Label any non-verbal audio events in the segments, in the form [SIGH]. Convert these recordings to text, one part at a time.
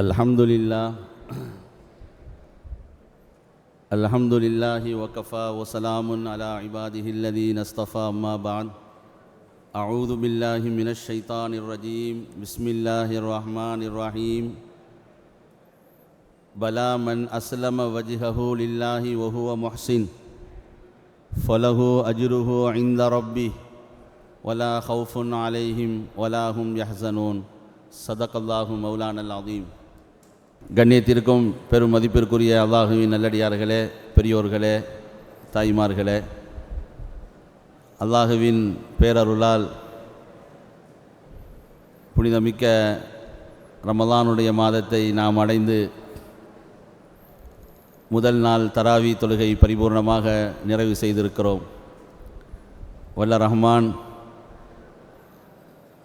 الحمد لله الحمد لله وكفى وسلام على عباده الذين اصطفى أما بعد. أعوذ بالله من الشيطان الرجيم. بسم الله الرحمن الرحيم. بلى من أسلم وجهه لله وهو محسن فله أجره عند ربه ولا خوف عليهم ولا هم يحزنون. صدق الله مولانا العظيم. கண்ணியத்திற்கும் பெரும் மதிப்பிற்குரிய அல்லாஹுவின் நல்லடியார்களே பெரியோர்களே தாய்மார்களே அல்லாஹுவின் பேரருளால் புனிதமிக்க ரமலானுடைய மாதத்தை நாம் அடைந்து முதல் நாள் தராவி தொழுகை பரிபூர்ணமாக நிறைவு செய்திருக்கிறோம். வல்ல ரஹ்மான்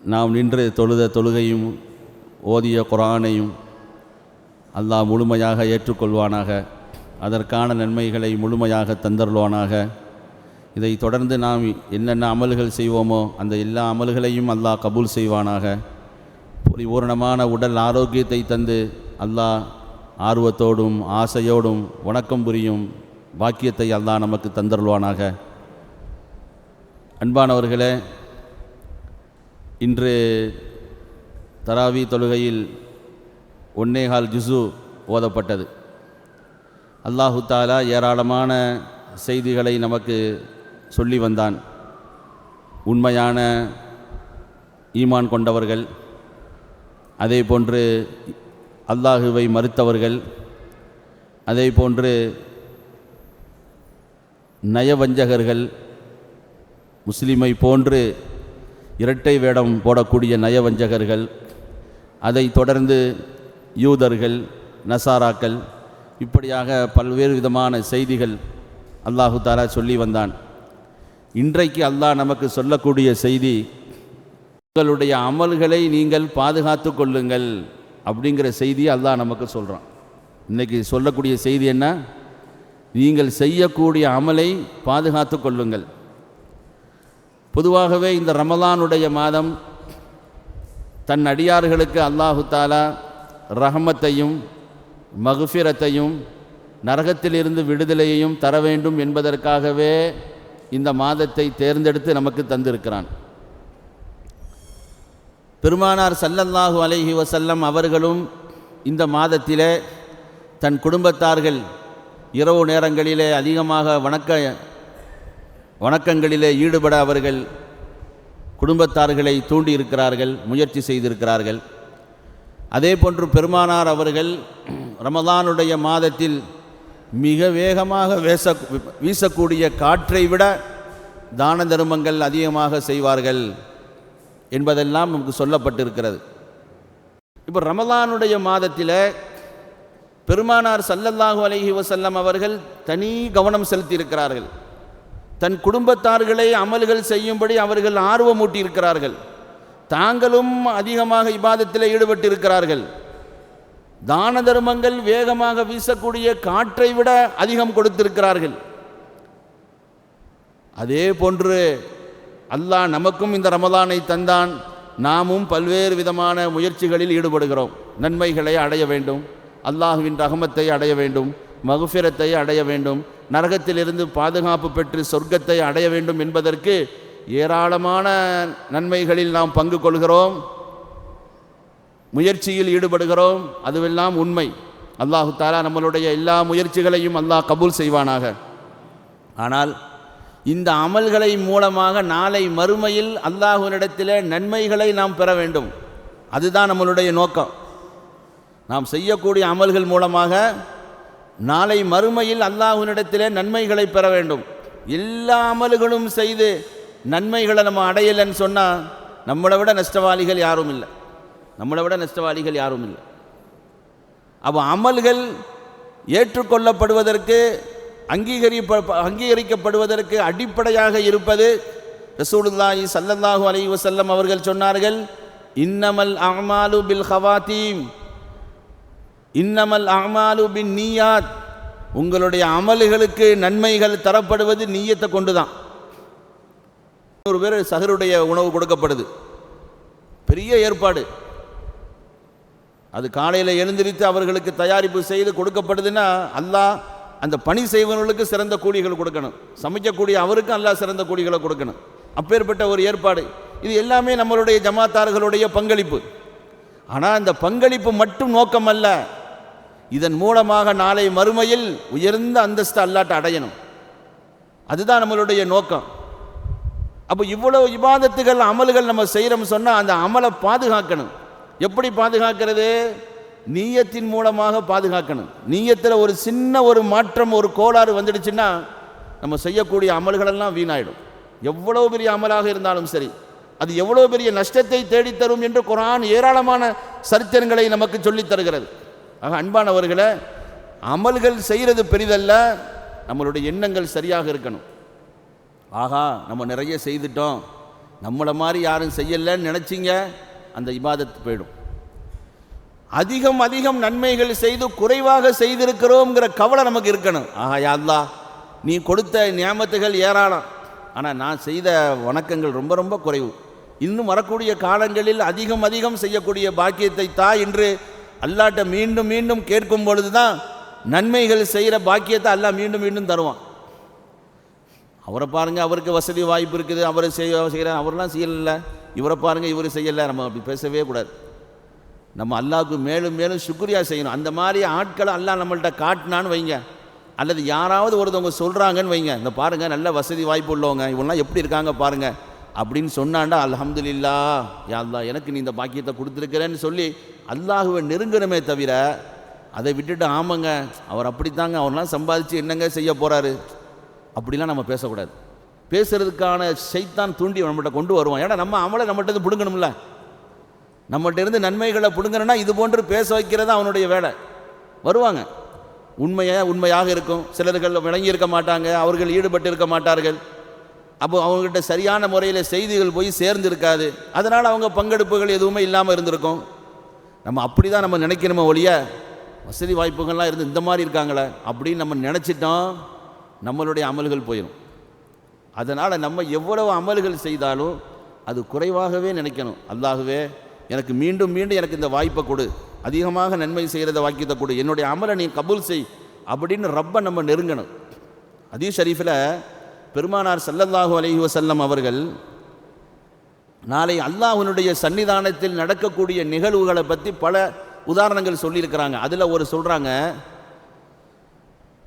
நாம் நின்று தொழுத தொழுகையும் ஓதிய குரானையும் அல்லாஹ் முழுமையாக ஏற்றுக்கொள்வானாக. அதற்கான நன்மைகளை முழுமையாக தந்தருள்வானாக. இதை தொடர்ந்து நாம் என்னென்ன அமல்கள் செய்வோமோ அந்த எல்லா அமல்களையும் அல்லாஹ் கபூல் செய்வானாக. பரிபூர்ணமான உடல் ஆரோக்கியத்தை தந்து அல்லாஹ் ஆர்வத்தோடும் ஆசையோடும் வணக்கம் புரியும் பாக்கியத்தை அல்லாஹ் நமக்கு தந்தருள்வானாக. அன்பானவர்களே இன்று தராவி தொழுகையில் ஒன்னேகால் ஜுசு ஓதப்பட்டது. அல்லாஹு தாலா ஏராளமான செய்திகளை நமக்கு சொல்லி வந்தான். உண்மையான ஈமான் கொண்டவர்கள் அதே போன்று அல்லாஹுவை மறுத்தவர்கள் அதே போன்று நயவஞ்சகர்கள் முஸ்லீமை போன்று இரட்டை வேடம் போடக்கூடிய நயவஞ்சகர்கள் அதை தொடர்ந்து யூதர்கள் நசாராக்கள் இப்படியாக பல்வேறு விதமான செய்திகள் அல்லாஹு தாலா சொல்லி வந்தான். இன்றைக்கு அல்லாஹ் நமக்கு சொல்லக்கூடிய செய்தி உங்களுடைய அமல்களை நீங்கள் பாதுகாத்து கொள்ளுங்கள் அப்படிங்கிற செய்தியை அல்லாஹ் நமக்கு சொல்கிறான் இன்றைக்கி சொல்லக்கூடிய செய்தி என்ன? நீங்கள் செய்யக்கூடிய அமலை பாதுகாத்து கொள்ளுங்கள். பொதுவாகவே இந்த ரமலானுடைய மாதம் தன் அடியார்களுக்கு அல்லாஹு தாலா ரஹமத்தையும் மகுஃபிரத்தையும் நரகத்திலிருந்து விடுதலையையும் தர வேண்டும் என்பதற்காகவே இந்த மாதத்தை தேர்ந்தெடுத்து நமக்கு தந்திருக்கிறான். பெருமானார் சல்லல்லாஹு அலஹி வசல்லம் அவர்களும் இந்த மாதத்திலே தன் குடும்பத்தார்கள் இரவு நேரங்களிலே அதிகமாக வணக்க வணக்கங்களிலே ஈடுபட அவர்கள் குடும்பத்தார்களை தூண்டியிருக்கிறார்கள் முயற்சி செய்திருக்கிறார்கள். அதே போன்று பெருமானார் அவர்கள் ரமதானுடைய மாதத்தில் மிக வேகமாக வேச வீசக்கூடிய காற்றை விட தான தர்மங்கள் அதிகமாக செய்வார்கள் என்பதெல்லாம் நமக்கு சொல்லப்பட்டிருக்கிறது. இப்போ ரமதானுடைய மாதத்தில் பெருமானார் சல்லல்லாஹு அலஹி வசல்லம் அவர்கள் தனி கவனம் செலுத்தியிருக்கிறார்கள். தன் குடும்பத்தார்களை அமல்கள் செய்யும்படி அவர்கள் ஆர்வமூட்டி இருக்கிறார்கள் தாங்களும் அதிகமாக இபாதத்தில் ஈடுபட்டிருக்கிறார்கள். தான தர்மங்கள் வேகமாக வீசக்கூடிய காற்றை விட அதிகம் கொடுத்திருக்கிறார்கள். அதே போன்று அல்லாஹ் நமக்கும் இந்த ரமதானை தந்தான். நாமும் பல்வேறு விதமான முயற்சிகளில் ஈடுபடுகிறோம். நன்மைகளை அடைய வேண்டும். அல்லாஹுவின் ரகமத்தை அடைய வேண்டும். மகுஃபிரத்தை அடைய வேண்டும். நரகத்திலிருந்து பாதுகாப்பு பெற்று சொர்க்கத்தை அடைய வேண்டும் என்பதற்கு ஏராளமான நன்மைகளில் நாம் பங்கு கொள்கிறோம். முயற்சியில் ஈடுபடுகிறோம். அதுவெல்லாம் உண்மை. அல்லாஹு தாலா நம்மளுடைய எல்லா முயற்சிகளையும் அல்லாஹ் கபூல் செய்வானாக. ஆனால் இந்த அமல்களை மூலமாக நாளை மறுமையில் அல்லாஹுவினிடத்தில் நன்மைகளை நாம் பெற வேண்டும். அதுதான் நம்மளுடைய நோக்கம். நாம் செய்யக்கூடிய அமல்கள் மூலமாக நாளை மறுமையில் அல்லாஹுவினிடத்தில் நன்மைகளை பெற வேண்டும். எல்லா அமல்களும் செய்து நன்மைகளை நம்ம அடையலைன்னு சொன்னால் நம்மளை விட நஷ்டவாளிகள் யாரும் இல்லை. நம்மளை விட நஷ்டவாளிகள் யாரும் இல்லை. அப்போ அமல்கள் ஏற்றுக்கொள்ளப்படுவதற்கு அங்கீகரிப்ப அங்கீகரிக்கப்படுவதற்கு அடிப்படையாக இருப்பது ரசூலுல்லாஹி சல்லல்லாஹு அலைஹி வஸல்லம் அவர்கள் சொன்னார்கள் இன்னமல் அமாலு பில் ஹவாத்தீம் இன்னமல் அமாலு பின் நீயாத். உங்களுடைய அமல்களுக்கு நன்மைகள் தரப்படுவது நீயத்தை கொண்டு தான் ஒரு பேர் சகருடைய உணவு கொடுக்கப்படுது. பெரிய ஏற்பாடு. அது காலையில் எழுந்திரித்து அவர்களுக்கு தயாரிப்பு செய்து கொடுக்கப்படுதுன்னா அல்லாஹ் அந்த பணி செய்வர்களுக்கு சிறந்த கூலிகள் கொடுக்கணும். சமைக்கக்கூடிய அவருக்கும் அல்லாஹ் சிறந்த கூலிகளை கொடுக்கணும். அப்பேற்பட்ட ஒரு ஏற்பாடு. இது எல்லாமே நம்மளுடைய ஜமாத்தார்களுடைய பங்களிப்பு. ஆனால் அந்த பங்களிப்பு மட்டும் நோக்கம் அல்ல இதன் மூலமாக நாளை மறுமையில் உயர்ந்த அந்தஸ்து அல்லாட்ட அடையணும். அதுதான் நம்மளுடைய நோக்கம். அப்போ இவ்வளவு இபாதத்துகள் அமல்கள் நம்ம செய்கிறோம் சொன்னால் அந்த அமலை பாதுகாக்கணும். எப்படி பாதுகாக்கிறது? நீயத்தின் மூலமாக பாதுகாக்கணும். நீயத்தில் ஒரு சின்ன ஒரு மாற்றம் ஒரு கோளாறு வந்துடுச்சுன்னா நம்ம செய்யக்கூடிய அமல்களெல்லாம் வீணாயிடும். எவ்வளோ பெரிய அமலாக இருந்தாலும் சரி அது எவ்வளோ பெரிய நஷ்டத்தை தேடித்தரும் என்று குரான் ஏராளமான சரித்திரங்களை நமக்கு சொல்லித் தருகிறது. ஆக அன்பானவர்களை அமல்கள் செய்கிறது பெரிதல்ல நம்மளுடைய எண்ணங்கள் சரியாக இருக்கணும். ஆகா நம்ம நிறைய செய்துட்டோம். நம்மளை மாதிரி யாரும் செய்யலைன்னு நினச்சிங்க அந்த இபாதத்து போயிடும். அதிகம் அதிகம் நன்மைகள் செய்து குறைவாக செய்திருக்கிறோங்கிற கவலை நமக்கு இருக்கணும். ஆஹா யா நீ கொடுத்த நியமத்துகள் ஏராளம். ஆனால் நான் செய்த வணக்கங்கள் ரொம்ப ரொம்ப குறைவு. இன்னும் வரக்கூடிய காலங்களில் அதிகம் அதிகம் செய்யக்கூடிய பாக்கியத்தை தா என்று அல்லாட்ட மீண்டும் மீண்டும் கேட்கும் பொழுது தான் நன்மைகள் செய்கிற பாக்கியத்தை அல்லா மீண்டும் மீண்டும் தருவான். அவரை பாருங்க அவருக்கு வசதி வாய்ப்பு இருக்குது அவரை செய்ய செய்கிறார் அவரெல்லாம் செய்யலை இவரை பாருங்க இவர் செய்யலை. நம்ம அப்படி பேசவே கூடாது. நம்ம அல்லாவுக்கு மேலும் மேலும் சுக்ரியா செய்யணும். அந்த மாதிரி ஆட்களை அல்லாஹ் நம்மள்ட்ட காட்டினான்னு வைங்க. அல்லது யாராவது ஒருத்தவங்க சொல்கிறாங்கன்னு வைங்க. இந்த பாருங்கள் நல்ல வசதி வாய்ப்பு உள்ளவங்க. இவங்கெல்லாம் எப்படி இருக்காங்க பாருங்கள் அப்படின்னு சொன்னாண்டா அலமதுல்லா யா எனக்கு நீ இந்த பாக்கியத்தை கொடுத்துருக்கிறேன்னு சொல்லி அல்லாஹுவை நெருங்கணுமே தவிர அதை விட்டுட்டு ஆமாங்க அவர் அப்படித்தாங்க. அவர்லாம் சம்பாதிச்சு என்னங்க செய்ய போகிறாரு அப்படிலாம் நம்ம பேசக்கூடாது. பேசுகிறதுக்கான சைத்தான் தூண்டி நம்மகிட்ட கொண்டு வருவோம் ஏன்னா நம்ம அமலை நம்மகிட்ட பிடுங்கணும்ல. நம்மகிட்ட இருந்து நன்மைகளை பிடுங்கணும்னா இது போன்று பேச வைக்கிறது அவனுடைய வேலை. வருவாங்க. உண்மையை உண்மையாக இருக்கும். சிலர்கள் விளங்கி இருக்க மாட்டாங்க. அவர்கள் ஈடுபட்டு இருக்க மாட்டார்கள். அப்போ அவங்ககிட்ட சரியான முறையில் செய்திகள் போய் சேர்ந்து இருக்காது அதனால் அவங்க பங்கெடுப்புகள் எதுவுமே இல்லாமல் இருந்திருக்கும். நம்ம அப்படி தான் நம்ம நினைக்கணுமே ஒழிய வசதி வாய்ப்புகள்லாம் இருந்து இந்த மாதிரி இருக்காங்களே அப்படின்னு நம்ம நினச்சிட்டோம். நம்மளுடைய அமல்கள் போயிடும் அதனால் நம்ம எவ்வளவு அமல்கள் செய்தாலும் அது குறைவாகவே நினைக்கணும். அல்லாகவே எனக்கு மீண்டும் மீண்டும் எனக்கு இந்த வாய்ப்பை கொடு. அதிகமாக நன்மை செய்கிறத வாக்கியத்தை கொடு. என்னுடைய அமலை நீ கபூல் செய் அப்படின்னு ரப்ப நம்ம நெருங்கணும். அதே ஷரீஃபில் பெருமானார் சல்லல்லாஹு அலஹி வசல்லம் அவர்கள் நாளை அல்லாஹனுடைய சன்னிதானத்தில் நடக்கக்கூடிய நிகழ்வுகளை பற்றி பல உதாரணங்கள் சொல்லியிருக்கிறாங்க. அதில் ஒரு சொல்கிறாங்க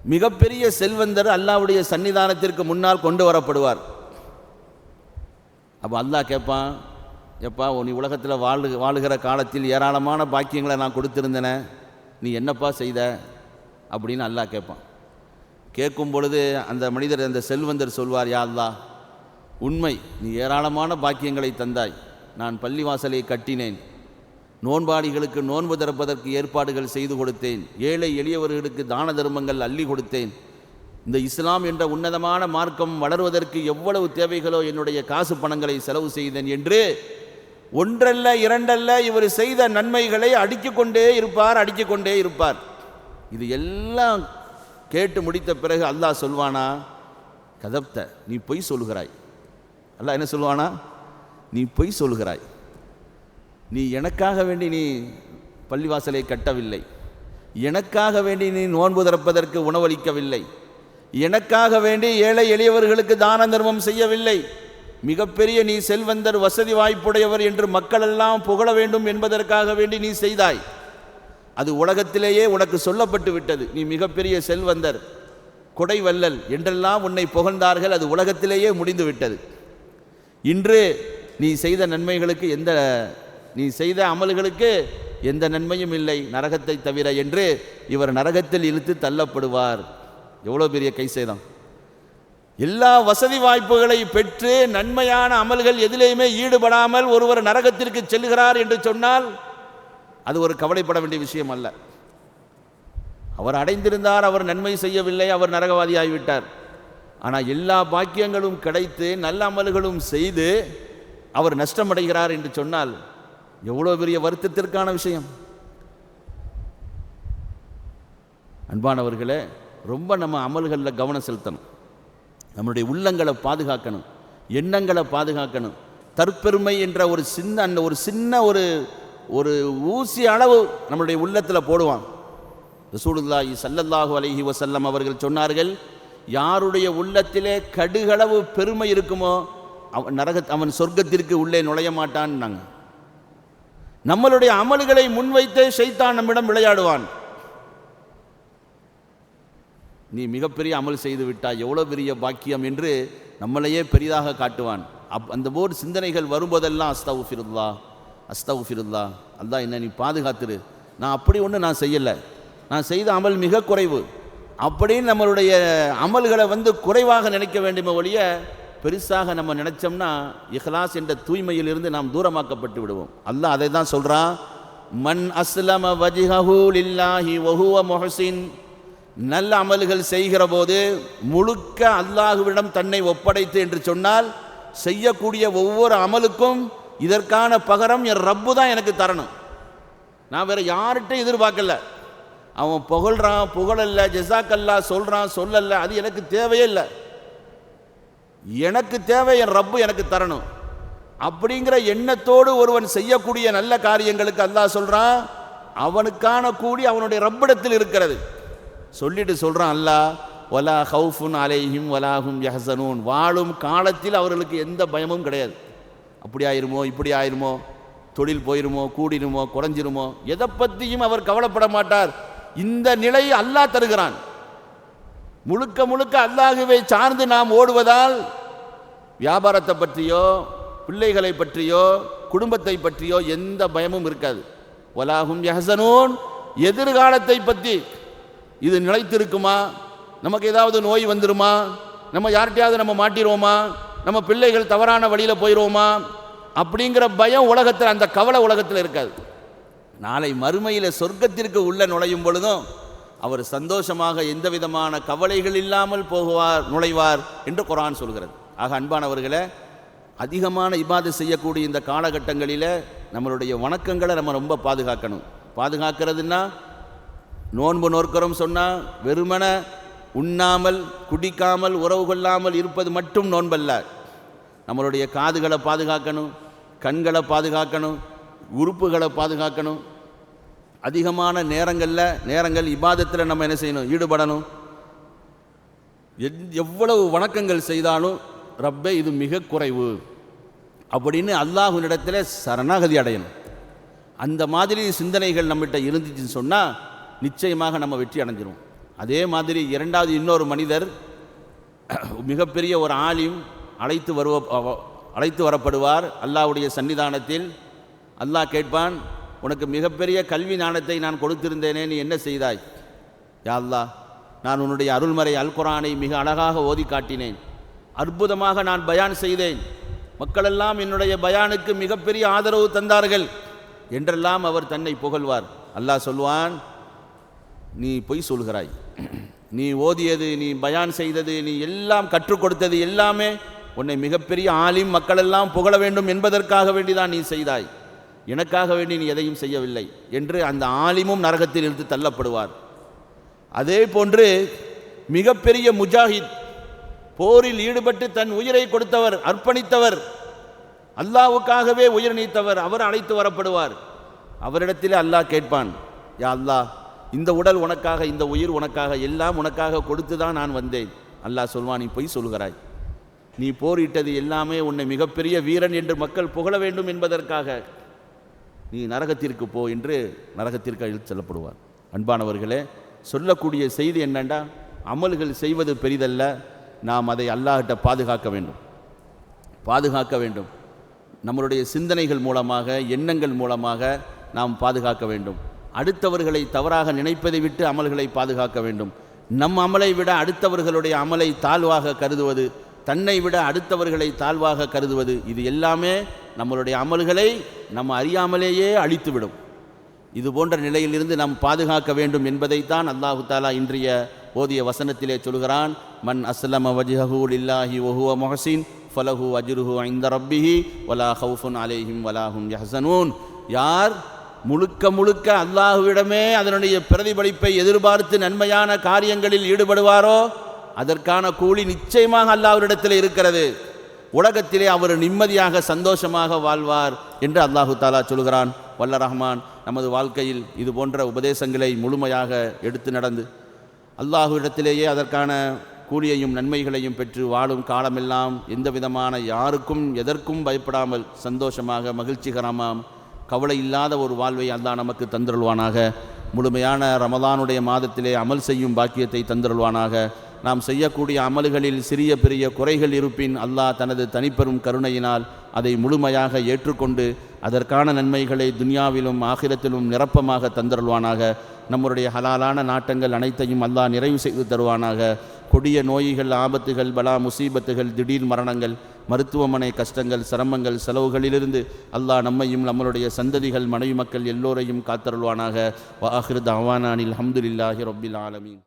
மிகப்பெரிய செல்வந்தர் அல்லாவுடைய சன்னிதானத்திற்கு முன்னால் கொண்டு வரப்படுவார். அப்போ அல்லாஹ் கேட்பான் எப்பா நீ உலகத்தில் வாழு வாழுகிற காலத்தில் ஏராளமான பாக்கியங்களை நான் கொடுத்திருந்தேனே. நீ என்னப்பா செய்த? அப்படின்னு அல்லாஹ் கேட்பான் கேட்கும் பொழுது அந்த மனிதர் அந்த செல்வந்தர் சொல்வார் யா அல்லா உண்மை நீ ஏராளமான பாக்கியங்களை தந்தாய். நான் பள்ளிவாசலை கட்டினேன். நோன்பாடிகளுக்கு நோன்பு திறப்பதற்கு ஏற்பாடுகள் செய்து கொடுத்தேன். ஏழை எளியவர்களுக்கு தான தர்மங்கள் அள்ளி கொடுத்தேன். இந்த இஸ்லாம் என்ற உன்னதமான மார்க்கம் வளர்வதற்கு எவ்வளவு தேவைகளோ என்னுடைய காசு பணங்களை செலவு செய்தேன் என்று ஒன்றல்ல இரண்டல்ல இவர் செய்த நன்மைகளை அடுக்கிக் கொண்டே இருப்பார் அடுக்கிக் கொண்டே இருப்பார். இது எல்லாம் கேட்டு முடித்த பிறகு அல்லாஹ் சொல்வானா? கதப்த நீ பொய் சொல்கிறாய் அல்லாஹ் என்ன சொல்வானா? நீ பொய் சொல்கிறாய் நீ எனக்காக வேண்டி நீ பள்ளிவாசலை கட்டவில்லை. எனக்காக வேண்டி நீ நோன்பு திறப்பதற்கு உணவளிக்கவில்லை. எனக்காக வேண்டி ஏழை எளியவர்களுக்கு தான தர்மம் செய்யவில்லை. மிகப்பெரிய நீ செல்வந்தர் வசதி வாய்ப்புடையவர் என்று மக்களெல்லாம் புகழ வேண்டும் என்பதற்காக வேண்டி நீ செய்தாய். அது உலகத்திலேயே உனக்கு சொல்லப்பட்டு விட்டது. நீ மிகப்பெரிய செல்வந்தர் கொடை வல்லல் என்றெல்லாம் உன்னை புகழ்ந்தார்கள். அது உலகத்திலேயே முடிந்து விட்டது. இன்று நீ செய்த நன்மைகளுக்கு எந்த நீ செய்த அமல்களுக்கு எந்த நன்மையும் இல்லை நரகத்தை தவிர என்று இவர் நரகத்தில் இழுத்து தள்ளப்படுவார். எவ்வளோ பெரிய கை சேதம் எல்லா வசதி வாய்ப்புகளை பெற்று நன்மையான அமல்கள் எதிலேயுமே ஈடுபடாமல் ஒருவர் நரகத்திற்கு செல்கிறார் என்று சொன்னால் அது ஒரு கவலைப்பட வேண்டிய விஷயம் அல்ல. அவர் அடைந்திருந்தார் அவர் நன்மை செய்யவில்லை அவர் நரகவாதி ஆகிவிட்டார் ஆனால் எல்லா பாக்கியங்களும் கிடைத்து நல்ல அமல்களும் செய்து அவர் நஷ்டமடைகிறார் என்று சொன்னால் எவ்வளோ பெரிய வருத்தத்திற்கான விஷயம். அன்பானவர்களே ரொம்ப நம்ம அமல்களில் கவனம் செலுத்தணும். நம்மளுடைய உள்ளங்களை பாதுகாக்கணும். எண்ணங்களை பாதுகாக்கணும். தற்பெருமை என்ற ஒரு சின்ன அந்த ஒரு சின்ன ஒரு ஒரு ஊசி அளவு நம்மளுடைய உள்ளத்தில் போடுவான். ரசூலுல்லாஹி சல்லல்லாஹு அலஹி வசல்லம் அவர்கள் சொன்னார்கள் யாருடைய உள்ளத்திலே கடுகளவு பெருமை இருக்குமோ அவன் நரக அவன் சொர்க்கத்திற்கு உள்ளே நுழைய மாட்டான்னாங்க நம்மளுடைய அமல்களை முன்வைத்தே ஷைத்தான் நம்மிடம் விளையாடுவான். நீ மிகப்பெரிய அமல் செய்து விட்டாய் எவ்வளோ பெரிய பாக்கியம் என்று நம்மளையே பெரிதாக காட்டுவான். அப் அந்த போர் சிந்தனைகள் வரும்போதெல்லாம் அஸ்தவு ஃபிருல்லா அஸ்தவு ஃபிருல்லா அதான் என்ன நீ பாதுகாத்துரு. நான் அப்படி ஒன்று நான் செய்யலை. நான் செய்த அமல் மிக குறைவு. அப்படின்னு நம்மளுடைய அமல்களை வந்து குறைவாக நினைக்க வேண்டுமே ஒழிய பெருசாக நம்ம நினைச்சோம்னா இஹ்லாஸ் என்ற தூய்மையிலிருந்து நாம் தூரமாக்கப்பட்டு விடுவோம். அல்லாஹ் அதை தான் சொல்கிறான் மன் அஸ்லம வஜிஹூ லில்லாஹி வஹுவ மொஹசின். நல்ல அமல்கள் செய்கிற போது முழுக்க அல்லாஹுவிடம் தன்னை ஒப்படைத்து என்று சொன்னால் செய்யக்கூடிய ஒவ்வொரு அமலுக்கும் இதற்கான பகரம் என் ரப்பு தான் எனக்கு தரணும். நான் வேற யார்கிட்ட எதிர்பார்க்கல. அவன் புகழ்றான் புகழல்ல ஜெசாக்கல்லா சொல்றான் சொல்லலை அது எனக்கு தேவையே இல்லை. எனக்கு தேவை என் ரப்பு எனக்கு தரணும். அப்படிங்கிற எண்ணத்தோடு ஒருவன் செய்யக்கூடிய நல்ல காரியங்களுக்கு அல்லாஹ் சொல்றான் அவனுக்கான கூடி அவனுடைய ரப்பிடத்தில் இருக்கிறது. சொல்லிட்டு சொல்றான் அல்லாஹ் வலா ஹவுஃபுன் அலைஹிம் வலாஹும் யஹசனூன். வாழும் காலத்தில் அவர்களுக்கு எந்த பயமும் கிடையாது. அப்படி ஆயிருமோ இப்படி ஆயிருமோ தொழில் போயிருமோ கூடிருமோ குறைஞ்சிருமோ எதை பற்றியும் அவர் கவலைப்பட மாட்டார். இந்த நிலை அல்லாஹ் தருகிறான். முழுக்க முழுக்க அல்லாஹுவை சார்ந்து நாம் ஓடுவதால் வியாபாரத்தை பற்றியோ பிள்ளைகளை பற்றியோ குடும்பத்தை பற்றியோ எந்த பயமும் இருக்காது. ஒலாகும் யஹசனூன். எதிர்காலத்தை பற்றி இது நிலைத்திருக்குமா? நமக்கு ஏதாவது நோய் வந்துருமா? நம்ம யார்கிட்டையாவது நம்ம மாட்டிடுவோமா நம்ம பிள்ளைகள் தவறான வழியில் போயிடுவோமா அப்படிங்கிற பயம் உலகத்தில் அந்த கவலை உலகத்தில் இருக்காது. நாளை மறுமையில் சொர்க்கத்திற்கு உள்ள நுழையும் பொழுதும் அவர் சந்தோஷமாக எந்த விதமான கவலைகள் இல்லாமல் போகுவார் நுழைவார் என்று குரான் சொல்கிறது. ஆக அன்பானவர்களை அதிகமான இபாதை செய்யக்கூடிய இந்த காலகட்டங்களில் நம்மளுடைய வணக்கங்களை நம்ம ரொம்ப பாதுகாக்கணும். பாதுகாக்கிறதுன்னா நோன்பு நோற்கிறோம் சொன்னால் வெறுமன உண்ணாமல் குடிக்காமல் உறவு கொள்ளாமல் இருப்பது மட்டும் நோன்பல்ல. நம்மளுடைய காதுகளை பாதுகாக்கணும் கண்களை பாதுகாக்கணும் உறுப்புகளை பாதுகாக்கணும் அதிகமான நேரங்களில் நேரங்கள் இபாதத்தில் நம்ம என்ன செய்யணும்? ஈடுபடணும். எவ்வளவு வணக்கங்கள் செய்தாலும் ரப்பே இது மிக குறைவு. அப்படின்னு அல்லாஹுனிடத்தில் சரணாகதி அடையணும். அந்த மாதிரி சிந்தனைகள் நம்மகிட்ட இருந்துச்சுன்னு சொன்னால் நிச்சயமாக நம்ம வெற்றி அடைஞ்சிரும். அதே மாதிரி இரண்டாவது இன்னொரு மனிதர் [CLEARS THROAT] மிகப்பெரிய ஒரு ஆலிம் அழைத்து வருவ அழைத்து வரப்படுவார். அல்லாஹ்வுடைய சன்னிதானத்தில். அல்லாஹ் கேட்பான் உனக்கு மிகப்பெரிய கல்வி ஞானத்தை நான் கொடுத்திருந்தேனே நீ என்ன செய்தாய்? யாழ்லா நான் உன்னுடைய அருள்மறை அல் குரானை மிக அழகாக ஓதி காட்டினேன். அற்புதமாக நான் பயான் செய்தேன். மக்களெல்லாம் என்னுடைய பயானுக்கு மிகப்பெரிய ஆதரவு தந்தார்கள் என்றெல்லாம் அவர் தன்னை புகழ்வார். அல்லாஹ் சொல்வான் நீ பொய் சொல்கிறாய். நீ ஓதியது நீ பயான் செய்தது நீ எல்லாம் கற்றுக் கொடுத்தது எல்லாமே உன்னை மிகப்பெரிய ஆலிம் மக்களெல்லாம் புகழ வேண்டும் என்பதற்காக வேண்டிதான் நீ செய்தாய். எனக்காக வேண்டி நீ எதையும் செய்யவில்லை என்று அந்த ஆலிமும் நரகத்தில் இருந்து தள்ளப்படுவார். அதே போன்று மிகப்பெரிய முஜாஹித் போரில் ஈடுபட்டு தன் உயிரை கொடுத்தவர் அர்ப்பணித்தவர் அல்லாவுக்காகவே உயிர் நீத்தவர் அவர் அழைத்து வரப்படுவார். அவரிடத்திலே அல்லாஹ் கேட்பான் யா அல்லாஹ் இந்த உடல் உனக்காக இந்த உயிர் உனக்காக எல்லாம் உனக்காக கொடுத்து தான் நான் வந்தேன். அல்லாஹ் சொல்வான் நீ பொய் சொல்கிறாய் நீ போரிட்டது எல்லாமே உன்னை மிகப்பெரிய வீரன் என்று மக்கள் புகழ வேண்டும் என்பதற்காக. நீ நரகத்திற்கு போ என்று நரகத்திற்கு அழித்து செல்லப்படுவார். அன்பானவர்களே சொல்லக்கூடிய செய்தி என்னென்னா அமல்கள் செய்வது பெரிதல்ல. நாம் அதை அல்லாஹிட்ட பாதுகாக்க வேண்டும். பாதுகாக்க வேண்டும். நம்மளுடைய சிந்தனைகள் மூலமாக எண்ணங்கள் மூலமாக நாம் பாதுகாக்க வேண்டும். அடுத்தவர்களை தவறாக நினைப்பதை விட்டு அமல்களை பாதுகாக்க வேண்டும். நம் அமலை விட அடுத்தவர்களுடைய அமலை தாழ்வாக கருதுவது தன்னை விட அடுத்தவர்களை தாழ்வாக கருதுவது இது எல்லாமே நம்மளுடைய அமல்களை நம்ம அறியாமலேயே அழித்துவிடும். இது போன்ற நிலையிலிருந்து நாம் பாதுகாக்க வேண்டும் என்பதைத்தான் அல்லாஹு தாலா இன்றைய ஓதிய வசனத்திலே சொல்கிறான். மன் அஸ்லம வஜ்ஹஹு லில்லாஹி வஹுவ மொஹசின் ஃபலஹு அஜுருஹு ஐந்த ரப்பிஹி வலா ஹவுஃபுன் அலேஹிம் வலாஹும் யஹசனூன். யார் முழுக்க முழுக்க அல்லாஹுவிடமே அதனுடைய பிரதிபலிப்பை எதிர்பார்த்து நன்மையான காரியங்களில் ஈடுபடுவாரோ அதற்கான கூலி நிச்சயமாக அல்லாஹ்விடத்தில் இருக்கிறது. உலகத்திலே அவர் நிம்மதியாக சந்தோஷமாக வாழ்வார் என்று அல்லாஹு தாலா சொல்கிறான். வல்ல ரஹ்மான் நமது வாழ்க்கையில் இது போன்ற உபதேசங்களை முழுமையாக எடுத்து நடந்து அல்லாஹுவிடத்திலேயே அதற்கான கூலியையும் நன்மைகளையும் பெற்று வாழும் காலமெல்லாம் எந்த விதமான யாருக்கும் எதற்கும் பயப்படாமல் சந்தோஷமாக மகிழ்ச்சிகரமாம் கவலை இல்லாத ஒரு வாழ்வை அல்லா நமக்கு தந்தருள்வானாக. முழுமையான ரமதானுடைய மாதத்திலே அமல் செய்யும் பாக்கியத்தை தந்தருள்வானாக. நாம் செய்யக்கூடிய அமல்களில் சிறிய பெரிய குறைகள் இருப்பின் அல்லாஹ் தனது தனிப்பெரும் கருணையினால் அதை முழுமையாக ஏற்றுக்கொண்டு அதற்கான நன்மைகளை துன்யாவிலும் ஆகிரத்திலும் நிரப்பமாக தந்தருள்வானாக. நம்முடைய ஹலாலான நாட்டங்கள் அனைத்தையும் அல்லாஹ் நிறைவு செய்து தருவானாக. கொடிய நோய்கள் ஆபத்துகள் பலா முசீபத்துகள் திடீர் மரணங்கள் மருத்துவமனை கஷ்டங்கள் சிரமங்கள் செலவுகளிலிருந்து அல்லாஹ் நம்மையும் நம்மளுடைய சந்ததிகள் மனைவி மக்கள் எல்லோரையும் காத்தருள்வானாக. வாஹிர் தாவானானில் அஹமதுல்லாஹி ரொப்பில் ஆலமீன்.